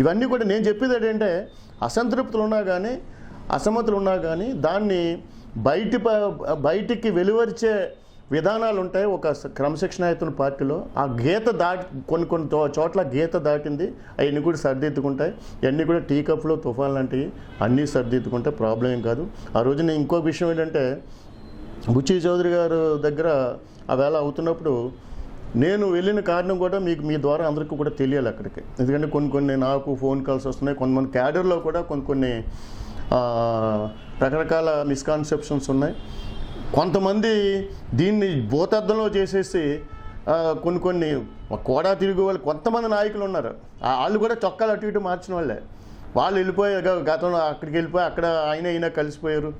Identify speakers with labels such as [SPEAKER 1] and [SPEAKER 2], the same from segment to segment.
[SPEAKER 1] ఇవన్నీ కూడా నేను చెప్పేది ఏంటంటే అసంతృప్తులు ఉన్నా కానీ అసమతులు ఉన్నా కానీ దాన్ని బయటి బయటికి వెలువరిచే విధానాలు ఉంటాయి. ఒక క్రమశిక్షణాయుతున్న పార్టీలో ఆ గీత దాటి కొన్ని కొన్ని చోట్ల గీత దాటింది. అవన్నీ కూడా సర్దిద్దుకుంటాయి. ఇవన్నీ కూడా టీ కప్లో తుఫాన్ లాంటివి అన్నీ సర్దిద్దుకుంటే ప్రాబ్లం ఏం కాదు. ఆ రోజున ఇంకో విషయం ఏంటంటే బుచ్చి చౌదరి గారు దగ్గర ఆ వేళ అవుతున్నప్పుడు నేను వెళ్ళిన కారణం కూడా మీకు మీ ద్వారా అందరికీ కూడా తెలియాలి అక్కడికి. ఎందుకంటే కొన్ని కొన్ని నాకు ఫోన్ కాల్స్ వస్తున్నాయి కొంతమంది క్యాడర్లో కూడా కొన్ని కొన్ని రకరకాల మిస్కాన్సెప్షన్స్ ఉన్నాయి. కొంతమంది దీన్ని భూతద్దంలో చేసేసి కొన్ని కొన్ని కోడా తిరిగి వాళ్ళు కొంతమంది నాయకులు ఉన్నారు. వాళ్ళు కూడా చొక్కాలు అటు ఇటు మార్చిన వాళ్ళే. వాళ్ళు వెళ్ళిపోయారు గతంలో అక్కడికి వెళ్ళిపోయి అక్కడ ఆయన అయినా కలిసిపోయారు.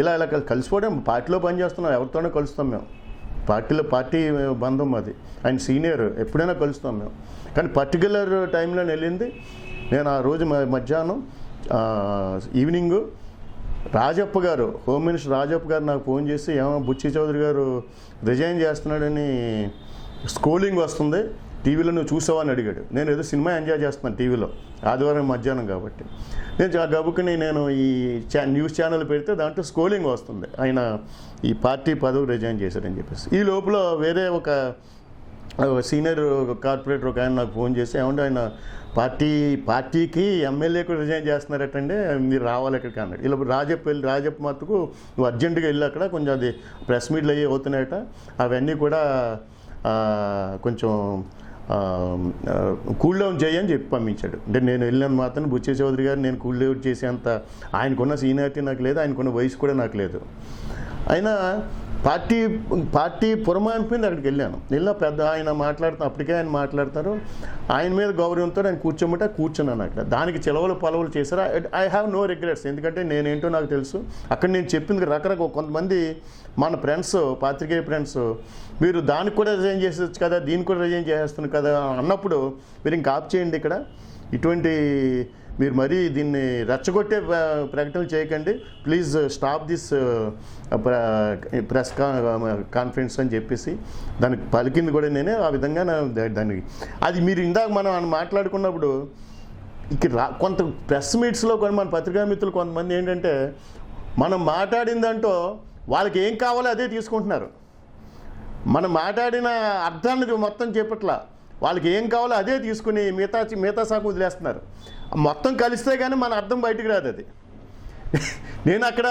[SPEAKER 1] ఇలా ఇలా కలిసిపోవడం పార్టీలో పనిచేస్తున్నాం ఎవరితోనో కలుస్తాం మేము. పార్టీలో పార్టీ బంధం అది. ఆయన సీనియర్ ఎప్పుడైనా కలుస్తాం మేము. కానీ పర్టికులర్ టైంలో వెళ్ళింది నేను ఆ రోజు మధ్యాహ్నం ఈవినింగ్ రాజప్ప గారు హోమ్ మినిస్టర్ రాజప్ప గారు నాకు ఫోన్ చేసి ఏమో బుచ్చి చౌదరి గారు రిజైన్ చేస్తున్నాడని స్కూలింగ్ వస్తుంది టీవీలో నువ్వు చూసావా అని అడిగాడు. నేను ఏదో సినిమా ఎంజాయ్ చేస్తున్నాను టీవీలో. ఆదివారం మధ్యాహ్నం కాబట్టి. నేను చా- గబుక్కుని నేను ఈ చా న్యూస్ ఛానల్ పెడితే దాంట్లో స్కోలింగ్ వస్తుంది. ఆయన ఈ పార్టీ పదవి రిజైన్ చేశారని చెప్పేసి. ఈ లోపల వేరే ఒక ఒక సీనియర్ కార్పొరేటర్ ఒక ఆయన నాకు ఫోన్ చేసి ఏమంటే ఆయన పార్టీ పార్టీకి ఎమ్మెల్యే కూడా రిజైన్ చేస్తున్నారటండి మీరు రావాలి ఇక్కడికి అన్నాడు. ఇలా రాజప్ప వెళ్ళి రాజప్ప మత్తుకు నువ్వు అర్జెంటుగా వెళ్ళి అక్కడ కొంచెం అది ప్రెస్ మీట్లు అయ్యి అవుతున్నాయట. అవన్నీ కూడా కొంచెం కూల్ డౌన్ చేయని చెప్పి పంపించాడు. అంటే నేను వెళ్ళినంత మాత్రం బుచ్చే చౌదరి గారు నేను కూల్ డౌన్ చేసేంత ఆయనకున్న సీనియారిటీ నాకు లేదు ఆయనకున్న వయసు కూడా నాకు లేదు. అయినా పార్టీ పార్టీ పురమానిపోయింది అక్కడికి వెళ్ళాను. వెళ్ళిన పెద్ద ఆయన మాట్లాడుతాను అప్పటికే ఆయన మాట్లాడతారు. ఆయన మీద గౌరవంతో ఆయన కూర్చోమంటే కూర్చున్నాను అక్కడ. దానికి చెలవలు పొలవలు చేశారు. ఐ హ్యావ్ నో రిగ్రెట్స్ ఎందుకంటే నేనేంటో నాకు తెలుసు. అక్కడ నేను చెప్పింది రకరకాల కొంతమంది మన ఫ్రెండ్స్ పాత్రికేయ ఫ్రెండ్స్ మీరు దానికి కూడా రిజైన్ చేసేచ్చు కదా దీనికి కూడా రిజైన్ చేసేస్తున్నారు కదా అన్నప్పుడు మీరు ఇంకా ఆప్ చేయండి ఇక్కడ. ఇటువంటి మీరు మరీ దీన్ని రెచ్చగొట్టే ప్రకటనలు చేయకండి. Please stop this press conference అని చెప్పేసి దానికి పలికింది కూడా నేనే. ఆ విధంగా దానికి అది మీరు ఇందాక మనం మాట్లాడుకున్నప్పుడు ఇక రా కొంత ప్రెస్ మీట్స్లో కొన్ని మన పత్రికా మిత్రులు కొంతమంది ఏంటంటే మనం మాట్లాడిందంటూ వాళ్ళకి ఏం కావాలో అదే తీసుకుంటున్నారు. మనం మాట్లాడిన అర్థాన్ని మొత్తం చెప్పట్లా. వాళ్ళకి ఏం కావాలో అదే తీసుకుని మిగతా మిగతా సాకు వదిలేస్తున్నారు. మొత్తం కలిస్తే కానీ మన అర్థం బయటికి రాదు అది. నేను అక్కడ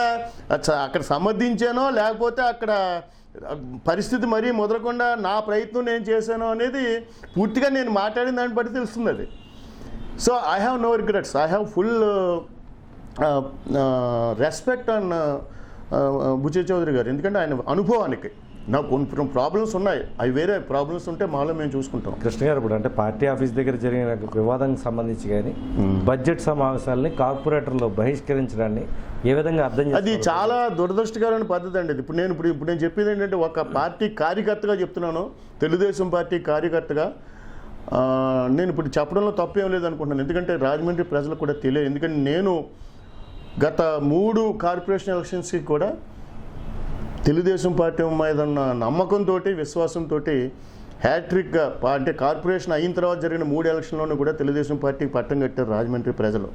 [SPEAKER 1] చ- అక్కడ సమర్థించానో లేకపోతే అక్కడ పరిస్థితి మరీ ముదరకుండా నా ప్రయత్నం నేను చేశాను అనేది పూర్తిగా నేను మాట్లాడిన దాన్ని బట్టి తెలుస్తుంది అది. So I have no regrets I have full respect and Buchche Chowdary garu. ఎందుకంటే ఆయన అనుభవానికి. నాకు కొన్ని ప్రాబ్లమ్స్ ఉన్నాయి. అవి వేరే ప్రాబ్లమ్స్ ఉంటే మాలో మేము చూసుకుంటాం.
[SPEAKER 2] కృష్ణ గారు ఇప్పుడు అంటే పార్టీ ఆఫీస్ దగ్గర జరిగిన వివాదానికి సంబంధించి కానీ బడ్జెట్ సమావేశాలని కార్పొరేటర్లు బహిష్కరించడాన్ని ఏ విధంగా అర్థం
[SPEAKER 1] అది చాలా దురదృష్టకరమైన పద్ధతి అండి. ఇప్పుడు నేను ఇప్పుడు ఇప్పుడు నేను చెప్పేది ఏంటంటే ఒక పార్టీ కార్యకర్తగా చెప్తున్నాను. తెలుగుదేశం పార్టీ కార్యకర్తగా. నేను ఇప్పుడు చెప్పడంలో తప్పేం లేదనుకుంటున్నాను. ఎందుకంటే రాజమండ్రి ప్రజలకు కూడా తెలియదు. ఎందుకంటే నేను గత మూడు కార్పొరేషన్ ఎలక్షన్స్కి కూడా తెలుగుదేశం పార్టీ మీద ఉన్న నమ్మకంతో విశ్వాసంతో హ్యాట్రిక్గా అంటే కార్పొరేషన్ అయిన తర్వాత జరిగిన మూడు ఎలక్షన్లోనూ కూడా తెలుగుదేశం పార్టీకి పట్టం కట్టారు రాజమండ్రి ప్రజలు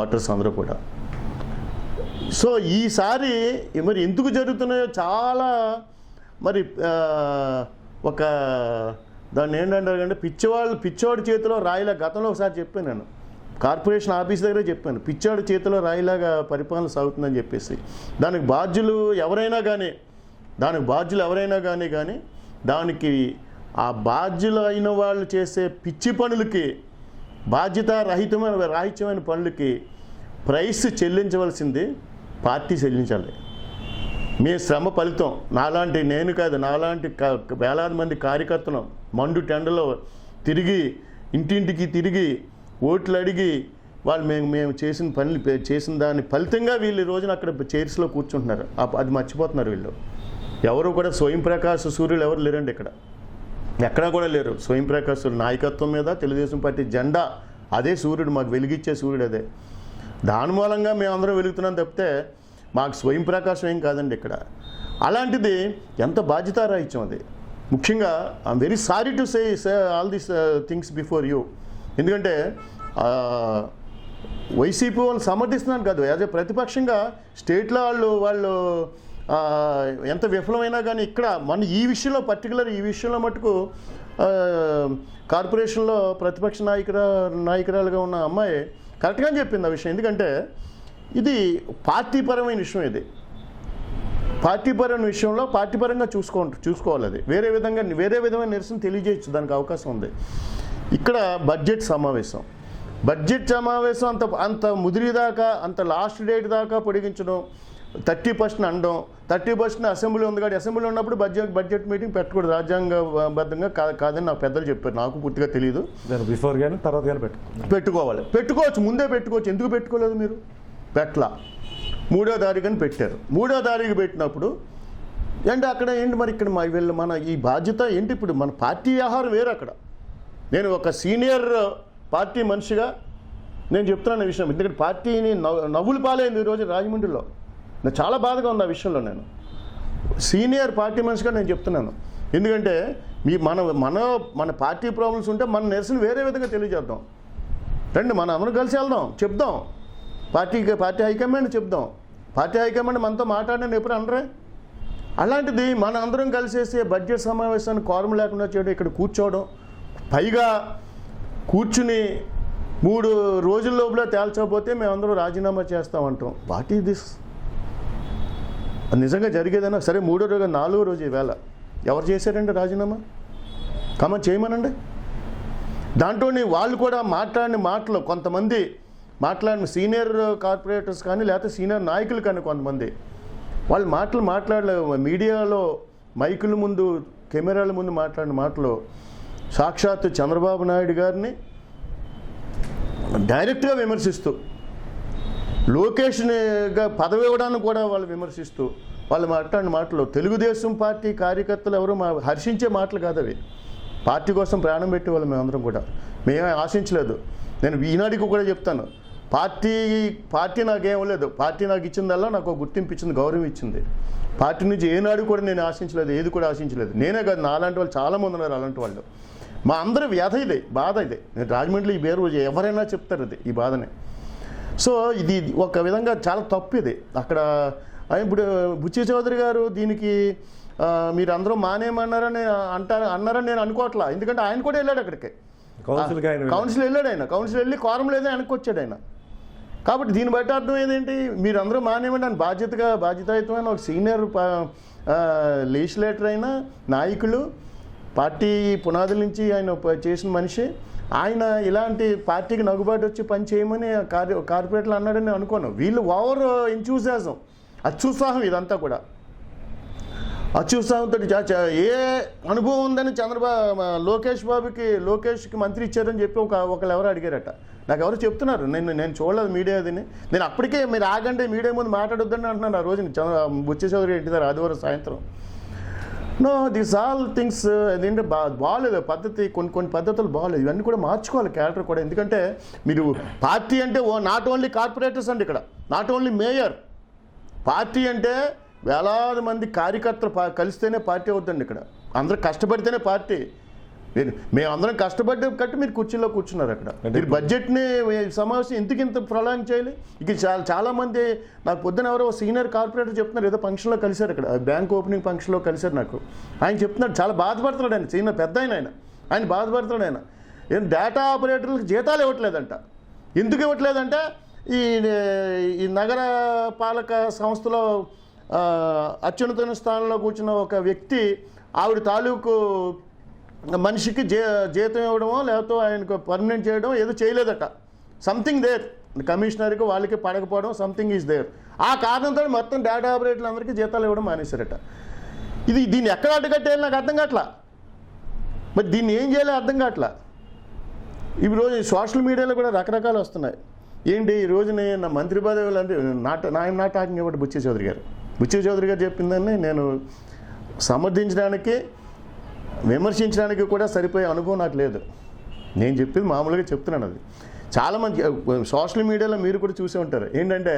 [SPEAKER 1] ఓటర్స్ అందరూ కూడా. సో ఈసారి మరి ఎందుకు జరుగుతున్నాయో చాలా మరి ఒక దాన్ని ఏంటంటారు అంటే పిచ్చివాళ్ళు పిచ్చోడి చేతిలో రాయిలా గతంలో ఒకసారి చెప్పాను నేను. కార్పొరేషన్ ఆఫీస్ దగ్గరే చెప్పాను. పిచ్చాడు చేతిలో రాయిలాగా పరిపాలన సాగుతుందని చెప్పేసి. దానికి బాధ్యులు ఎవరైనా కానీ దానికి బాధ్యులు ఎవరైనా కానీ కానీ దానికి ఆ బాధ్యులు అయిన వాళ్ళు చేసే పిచ్చి పనులకి బాధ్యత రహితమైన రాహిత్యమైన పనులకి ప్రైస్ చెల్లించవలసింది పార్టీ చెల్లించాలి. మీ శ్రమ ఫలితం. నాలాంటి నేను కాదు నాలాంటి వేలాది మంది కార్యకర్తలు మండు టెండలో తిరిగి ఇంటింటికి తిరిగి ఓట్లు అడిగి వాళ్ళు మేము మేము చేసిన పనులు పే- చేసిన దాని ఫలితంగా వీళ్ళు ఈ రోజున అక్కడ చైర్స్లో కూర్చుంటున్నారు. అది మర్చిపోతున్నారు వీళ్ళు. ఎవరు కూడా స్వయం ప్రకాశ సూర్యులు ఎవరు లేరండి ఇక్కడ. ఎక్కడా కూడా లేరు. స్వయం ప్రకాశ్ నాయకత్వం మీద తెలుగుదేశం పార్టీ జెండా అదే సూర్యుడు మాకు వెలిగిచ్చే సూర్యుడు అదే. దాని మూలంగా మేమందరం వెలుగుతున్నాం తప్పితే మాకు స్వయం ప్రకాశం ఏం కాదండి ఇక్కడ. అలాంటిది ఎంత బాధ్యతారాహిత్యం అది. ముఖ్యంగా I'm very sorry to say all these things before you ఎందుకంటే వైసీపీ వాళ్ళు సమర్థిస్తున్నాను కాదు. యాజ్ ఏ ప్రతిపక్షంగా స్టేట్లో వాళ్ళు వాళ్ళు ఎంత విఫలమైనా కానీ ఇక్కడ మన ఈ విషయంలో పర్టికులర్ ఈ విషయంలో మటుకు కార్పొరేషన్లో ప్రతిపక్ష నాయకుర నాయకురాలుగా ఉన్న అమ్మాయి కరెక్ట్గా చెప్పింది ఆ విషయం. ఎందుకంటే ఇది పార్టీపరమైన విషయం ఇది. పార్టీపరమైన విషయంలో పార్టీపరంగా చూసుకో చూసుకోవాలి అది. వేరే విధంగా వేరే విధమైన నిరసన తెలియజేయచ్చు. దానికి అవకాశం ఉంది. ఇక్కడ బడ్జెట్ సమావేశం. బడ్జెట్ సమావేశం అంత అంత ముదిరి దాకా అంత లాస్ట్ డేట్ దాకా పొడిగించడం థర్టీ పర్సెంట్ అనడం థర్టీ పర్సెంట్ అసెంబ్లీ ఉంది కాబట్టి అసెంబ్లీ ఉన్నప్పుడు బడ్జెట్ బడ్జెట్ మీటింగ్ పెట్టకూడదు. రాజ్యాంగబద్ధంగా కా కాదని నా పెద్దలు చెప్పారు. నాకు పూర్తిగా తెలియదు
[SPEAKER 2] బిఫోర్ కానీ తర్వాత కానీ పెట్టుకుంటాం
[SPEAKER 1] పెట్టుకోవాలి. పెట్టుకోవచ్చు ముందే పెట్టుకోవచ్చు. ఎందుకు పెట్టుకోలేదు మీరు? పెట్ల మూడో తారీఖుని పెట్టారు. మూడో తారీఖు పెట్టినప్పుడు ఏంటి అక్కడ ఏంటి మరి ఇక్కడ మా వీళ్ళు మన ఈ బాధ్యత ఏంటి ఇప్పుడు? మన పార్టీ వ్యవహారం వేరు అక్కడ. నేను ఒక సీనియర్ పార్టీ మనిషిగా నేను చెప్తున్నాను విషయం. ఎందుకంటే పార్టీని నవ్వులు పాలైంది ఈరోజు రాజమండ్రిలో. నేను చాలా బాధగా ఉంది ఆ విషయంలో నేను. సీనియర్ పార్టీ మనిషిగా నేను చెప్తున్నాను. ఎందుకంటే మీ మన మన మన పార్టీ ప్రాబ్లమ్స్ ఉంటే మన నిరసన వేరే విధంగా తెలియజేద్దాం. రండి మనం అందరం కలిసి వెళ్దాం. చెప్దాం. పార్టీకి పార్టీ హైకమాండ్ చెప్దాం. పార్టీ హైకమాండ్ మనతో మాట్లాడిన ఎప్పుడు అనరే? అలాంటిది మన అందరం కలిసేసి బడ్జెట్ సమావేశాన్ని కోరం లేకుండా చేయడం ఇక్కడ కూర్చోవడం పైగా కూర్చుని మూడు రోజుల లోపల తేల్చకపోతే మేమందరం రాజీనామా చేస్తామంటాం. వాట్ ఈ దిస్ అది నిజంగా జరిగేదైనా సరే మూడో రోజు నాలుగో రోజు ఈవేళ ఎవరు చేశారండి రాజీనామా? కమన్ చేయమనండి దాంట్లోని వాళ్ళు కూడా మాట్లాడిన మాటలు కొంతమంది మాట్లాడిన సీనియర్ కార్పొరేటర్స్ కానీ లేకపోతే సీనియర్ నాయకులు కానీ కొంతమంది. వాళ్ళు మాటలు మాట్లాడలే మీడియాలో మైకుల ముందు కెమెరాల ముందు మాట్లాడిన మాటలు. సాక్షాత్ చంద్రబాబు నాయుడు గారిని డైరెక్ట్గా విమర్శిస్తూ లోకేష్గా పదవి ఇవ్వడానికి కూడా వాళ్ళు విమర్శిస్తూ వాళ్ళు మాట్లాడిన మాటలు తెలుగుదేశం పార్టీ కార్యకర్తలు ఎవరు మా హర్షించే మాటలు కాదు అవి. పార్టీ కోసం ప్రాణం పెట్టే వాళ్ళు మేమందరం కూడా. మేమే ఆశించలేదు. నేను ఈనాడికి కూడా చెప్తాను. పార్టీ పార్టీ నాకేం లేదు. పార్టీ నాకు ఇచ్చిందల్లా నాకు ఒక గుర్తింపు ఇచ్చింది గౌరవం ఇచ్చింది. పార్టీ నుంచి ఏనాడు కూడా నేను ఆశించలేదు ఏది కూడా ఆశించలేదు. నేనే కాదు నా అలాంటి వాళ్ళు చాలామంది ఉన్నారు అలాంటి వాళ్ళు. మా అందరి వ్యధ ఇదే బాధ ఇదే. నేను రాజమండ్రిలో ఈ పేరు ఎవరైనా చెప్తారు ఇది ఈ బాధని. సో ఇది ఒక విధంగా చాలా తప్పు ఇది. అక్కడ ఇప్పుడు బుచ్చి చౌదరి గారు దీనికి మీరు అందరూ మానేయమన్నారని అంటారు అన్నారని నేను అనుకోవట్లా. ఎందుకంటే ఆయన కూడా వెళ్ళాడు అక్కడికి. కౌన్సిల్ వెళ్ళాడు ఆయన. కౌన్సిల్ వెళ్ళి కోరం లేదని వెనక్కి వచ్చాడు ఆయన. కాబట్టి దీన్ని బట్టి అర్థం ఏంటంటి మీరు అందరూ మానేమండి ఆయన బాధ్యతగా బాధ్యతాయుతమైన ఒక సీనియర్ లెజిస్లేటర్ అయిన నాయకులు పార్టీ పునాదుల నుంచి ఆయన చేసిన మనిషి ఆయన ఇలాంటి పార్టీకి నగుబాటు వచ్చి పని చేయమని కార్య కార్పొరేట్లు అన్నాడని నేను అనుకోను. వీళ్ళు ఓవర్ ఎంచూజాజం అత్యుత్సాహం ఇదంతా కూడా. అత్యుత్సాహంతో ఏ అనుభవం ఉందని చంద్రబాబు లోకేష్ బాబుకి లోకేష్కి మంత్రి ఇచ్చారని చెప్పి ఒక ఒకళ్ళు ఎవరు అడిగారట. నాకు ఎవరు చెప్తున్నారు. నేను నేను చూడలేదు మీడియా అదిని నేను అప్పటికే మీరు ఆగండి మీడియా ముందు మాట్లాడొద్దని అంటున్నాను. ఆ రోజు చంద్ర బుచ్చి చౌదరి ఇంటి ఆదివారం సాయంత్రం నో దిస్ ఆల్ థింగ్స్ ఏంటంటే బా బాగాలేదు పద్ధతి కొన్ని కొన్ని పద్ధతులు బాగాలేదు ఇవన్నీ కూడా మార్చుకోవాలి క్యారెక్టర్ కూడా. ఎందుకంటే మీరు పార్టీ అంటే ఓ నాట్ ఓన్లీ కార్పొరేటర్స్ అండి ఇక్కడ. నాట్ ఓన్లీ మేయర్ పార్టీ అంటే వేలాది మంది కార్యకర్తలు కలిస్తేనే పార్టీ అవుతుంది ఇక్కడ. అందరూ కష్టపడితేనే పార్టీ. మీరు మేమందరం కష్టపడ్డ కట్టి మీరు కుర్చీలో కూర్చున్నారు అక్కడ. మీరు బడ్జెట్ని సమావేశం ఎందుకు ఇంత ప్రొలాంగ్ చేయాలి? ఇక చాలా చాలా మంది నాకు పొద్దున ఎవరో సీనియర్ కార్పొరేటర్ చెప్తున్నారు ఏదో ఫంక్షన్లో కలిశారు ఇక్కడ బ్యాంక్ ఓపెనింగ్ ఫంక్షన్లో కలిశారు నాకు. ఆయన చెప్తున్నాడు చాలా బాధపడుతున్నాడు ఆయన సీనియర్ పెద్ద ఆయన ఆయన. ఆయన బాధపడుతున్నాడు ఆయన. ఏం డేటా ఆపరేటర్లకు జీతాలు ఇవ్వట్లేదంట. ఎందుకు ఇవ్వట్లేదంటే ఈ ఈ నగర పాలక సంస్థలో అత్యున్నత స్థానంలో కూర్చున్న ఒక వ్యక్తి ఆవిడ తాలూకు మనిషికి జీ జీతం ఇవ్వడమో లేకపోతే ఆయనకు పర్మనెంట్ చేయడం ఏదో చేయలేదట. సంథింగ్ దేర్ కమిషనర్కి వాళ్ళకి పడకపోవడం సంథింగ్ ఈజ్ దేర్ ఆ కారణంతో మొత్తం డేటా ఆపరేటర్లు అందరికీ జీతాలు ఇవ్వడం మానేశారట. ఇది దీన్ని ఎక్కడ అడ్డుకట్టేయాలి నాకు అర్థం కావట్లా? మరి దీన్ని ఏం చేయాలో అర్థం కావట్లా? ఈ రోజు సోషల్ మీడియాలో కూడా రకరకాలు వస్తున్నాయి. ఏంటి? ఈ రోజు నేను నా మంత్రి పదవులు అంటే నాట్ నా నాట్ టాకింగ్ ఇవ్వడం బుచ్చి చౌదరి గారు. బుచ్చి చౌదరి గారు చెప్పిందని నేను సమర్థించడానికి విమర్శించడానికి కూడా సరిపోయే అనుభవం నాకు లేదు. నేను చెప్పేది మామూలుగా చెప్తున్నాను అది. చాలామంది సోషల్ మీడియాలో మీరు కూడా చూసే ఉంటారు. ఏంటంటే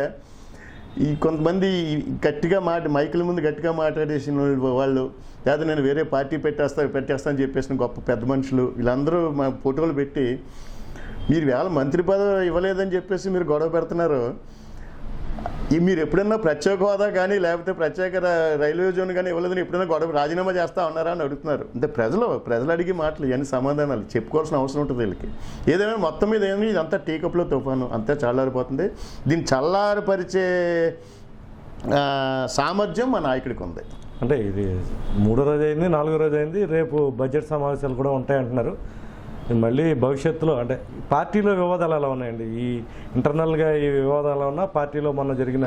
[SPEAKER 1] ఈ కొంతమంది గట్టిగా మాట మైకుల ముందు గట్టిగా మాట్లాడేసిన వాళ్ళు లేదా నేను వేరే పార్టీ పెట్టేస్తా పెట్టేస్తా అని చెప్పేసిన గొప్ప పెద్ద మనుషులు వీళ్ళందరూ మా ఫోటోలు పెట్టి మీరు వేళ మంత్రి పదవి ఇవ్వలేదని చెప్పేసి మీరు గొడవ పెడుతున్నారు. ఈ మీరు ఎప్పుడన్నా ప్రత్యేక హోదా కానీ లేకపోతే ప్రత్యేక రైల్వే జోన్ కానీ ఇవ్వలేదని ఎప్పుడైనా గొడవ రాజీనామా చేస్తా ఉన్నారా అని అడుగుతున్నారు. అంటే ప్రజలు ప్రజలు అడిగే మాటలు ఇవన్నీ సమాధానాలు చెప్పుకోవాల్సిన అవసరం ఉంటుంది వీళ్ళకి. ఏదైనా మొత్తం మీద ఏమి ఇదంతా టీకప్లో తుఫాను అంతా చల్లారిపోతుంది. దీన్ని చల్లారిపరిచే సామర్థ్యం మా నాయకుడికి ఉంది.
[SPEAKER 2] అంటే ఇది మూడో రోజు అయింది నాలుగో రోజు అయింది రేపు బడ్జెట్ సమావేశాలు కూడా ఉంటాయంటున్నారు. మళ్ళీ భవిష్యత్తులో అంటే పార్టీలో వివాదాలు ఎలా ఉన్నాయండి? ఈ ఇంటర్నల్గా ఈ వివాదాలు ఉన్నా పార్టీలో మొన్న జరిగిన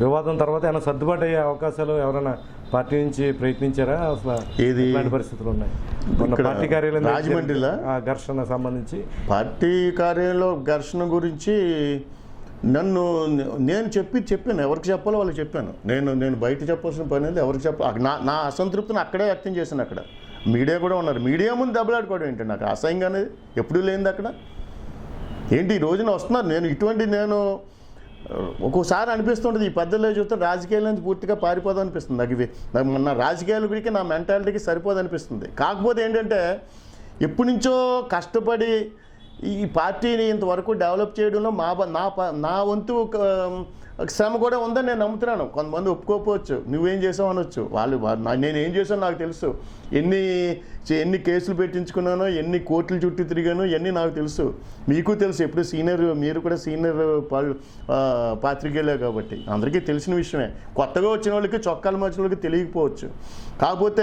[SPEAKER 2] వివాదం తర్వాత ఏమైనా సర్దుబాటు అయ్యే అవకాశాలు ఎవరైనా పార్టీ నుంచి ప్రయత్నించారా? అసలు
[SPEAKER 1] ఏది?
[SPEAKER 2] పరిస్థితులు ఉన్నాయి? పార్టీ కార్యాలయం
[SPEAKER 1] రాజమండ్రిలో?
[SPEAKER 2] ఘర్షణ సంబంధించి.
[SPEAKER 1] పార్టీ కార్యాలయంలో ఘర్షణ గురించి నన్ను నేను చెప్పి చెప్పాను. ఎవరికి చెప్పాలో వాళ్ళకి చెప్పాను. నేను నేను బయట చెప్పాల్సిన పని అనేది ఎవరికి చెప్ప నా నా అసంతృప్తిని అక్కడే వ్యక్తం చేశాను అక్కడ. మీడియా కూడా ఉన్నారు. మీడియా ముందు దెబ్బలాడుకోవడం ఏంటి నాకు అసహ్యంగా అనేది ఎప్పుడూ లేనిది అక్కడ. ఏంటి ఈ రోజున వస్తున్నారు? నేను ఇటువంటి నేను ఒక్కోసారి అనిపిస్తుంటుంది ఈ పద్ధతిలో చూస్తే రాజకీయాల నుంచి పూర్తిగా పారిపోదాం అనిపిస్తుంది. నాకు ఇవి నాకు మొన్న రాజకీయాల గురికి నా మెంటాలిటీకి సరిపోదు అనిపిస్తుంది కాకపోతే ఏంటంటే ఎప్పటి నుంచో కష్టపడి ఈ పార్టీని ఇంతవరకు డెవలప్ చేయడంలో మా నా నా వంతు ఒక, శ్రమ కూడా ఉందని నేను నమ్ముతున్నాను. కొంతమంది ఒప్పుకోకపోవచ్చు. నువ్వేం చేసావు అనొచ్చు. వాళ్ళు నేను ఏం చేశానో నాకు తెలుసు. ఎన్ని ఎన్ని కేసులు పెట్టించుకున్నానో ఎన్ని కోర్టులు చుట్టూ తిరిగానో ఇవన్నీ నాకు తెలుసు. మీకు తెలుసు. ఎప్పుడు సీనియర్ మీరు కూడా సీనియర్ పాల్- పాత్రికేయులే కాబట్టి. అందరికీ తెలిసిన విషయమే. కొత్తగా వచ్చిన వాళ్ళకి చొక్కాలు మధ్య వాళ్ళకి తెలియకపోవచ్చు. కాకపోతే